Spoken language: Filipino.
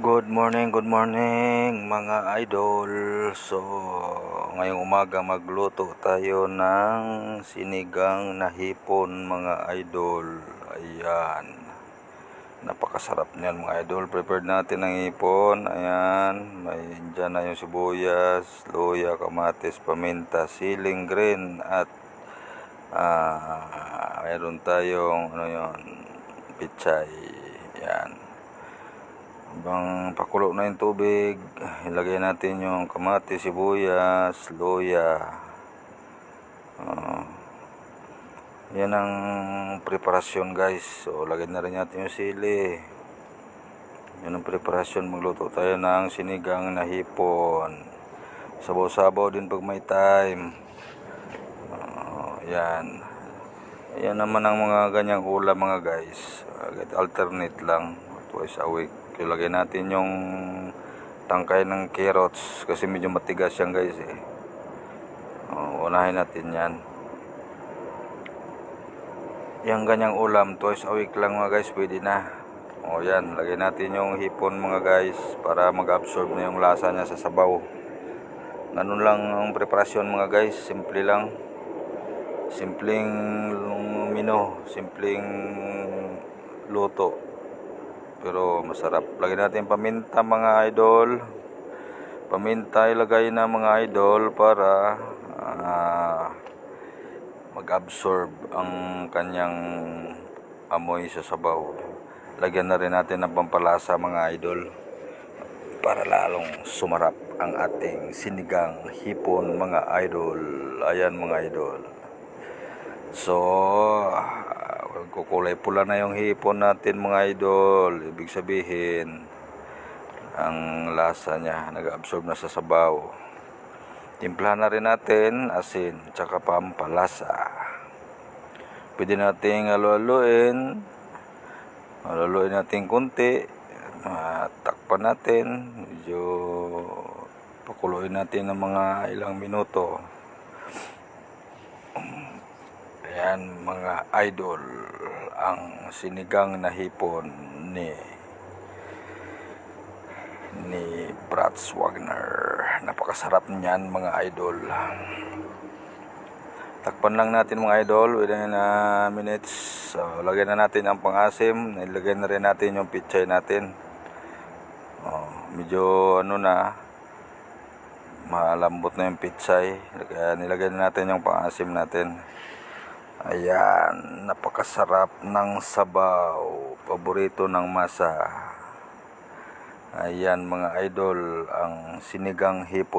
Good morning, good morning mga idol. So, ngayong umaga magluto tayo ng sinigang na hipon mga idol. Ayan. Napakasarap niyan mga idol. Prepared natin ang hipon. Ayan. May dyan na yung sibuyas, luya, kamatis, paminta, siling green at ah mayroon tayong ano yun, pichay. Ayan. Habang pakulo na yung tubig, ilagay natin yung kamatis, sibuyas, luya. Ah, yan ang preparasyon guys. So, lagyan na rin natin yung sili. Yan ang preparasyon. Magluto tayo ng sinigang na hipon. Sabaw-sabaw din pag may time. Ah, yan. Yan naman ang mga ganyang ulam mga guys. Agad alternate lang. Twice a week. Ilagay natin yung tangkay ng carrots kasi medyo matigas yan guys eh. Oh, unahin natin yan. Yung ganyang ulam, twice a week lang mga guys, pwede na. O yan, lagay natin yung hipon mga guys para mag-absorb na yung lasa niya sa sabaw. Ganun lang ang preparasyon mga guys, simple lang. Simpleng mino, simpleng luto. Pero masarap. Lagyan natin paminta mga idol. Paminta ilagay na mga idol para ah, mag-absorb ang kanyang amoy sa sabaw. Lagyan na rin natin ng pampalasa mga idol para lalong sumarap ang ating sinigang hipon mga idol. Ayan mga idol. So, kukulay pula na yung hipon natin mga idol. Ibig sabihin, ang lasa niya nag-absorb na sa sabaw. Timplahan na rin natin asin, tsaka pampalasa. Pwede nating halo-haloin. Halo-haloin natin konti. Ah, takpan natin. Medyo pakuluin natin ng mga ilang minuto. Ayan mga idol, ang sinigang na hipon ni ni Brats Wagner. Napakasarap niyan mga idol. Takpan lang natin mga idol within a minutes. So, lagyan na natin ang pangasim. Nilagay na rin natin yung pichay natin. Oh, medyo ano na malambot na yung pichay. Kaya nilagay na natin yung pangasim natin. Ayan, napakasarap ng sabaw. Paborito ng masa. Ayan mga idol, ang sinigang hipon.